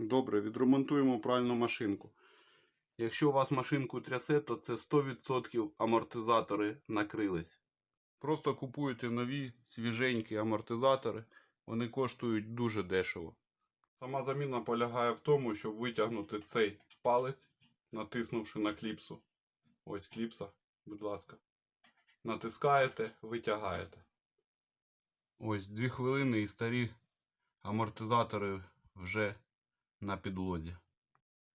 Добре, відремонтуємо пральну машинку. Якщо у вас машинку трясе, то це 100% амортизатори накрились. Просто купуєте нові свіженькі амортизатори, вони коштують дуже дешево. Сама заміна полягає в тому, щоб витягнути цей палець, натиснувши на кліпсу. Ось кліпса, будь ласка. Натискаєте, витягаєте. Ось 2 хвилини і старі амортизатори вже на підлозі.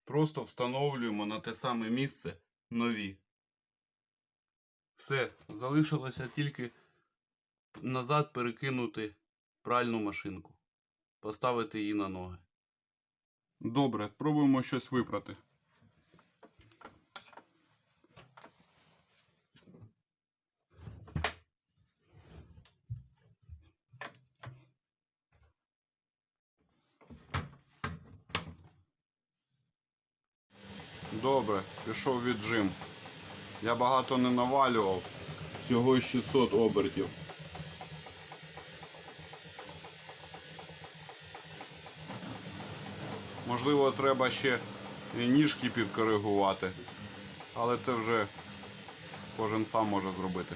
Просто встановлюємо на те саме місце нові. Все, залишилося тільки назад перекинути пральну машинку, поставити її на ноги. Добре, спробуємо щось випрати. Добре, пішов віджим. Я багато не навалював, всього 600 обертів. Можливо, треба ще ніжки підкоригувати, але це вже кожен сам може зробити.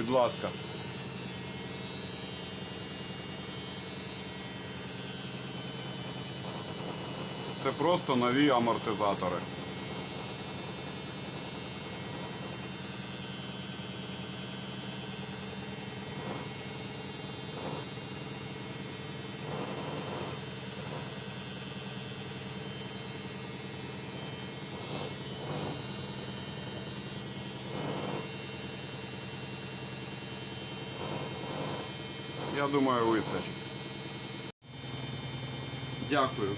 Будь ласка. Це просто нові амортизатори. Я думаю, вистачить. Дякую.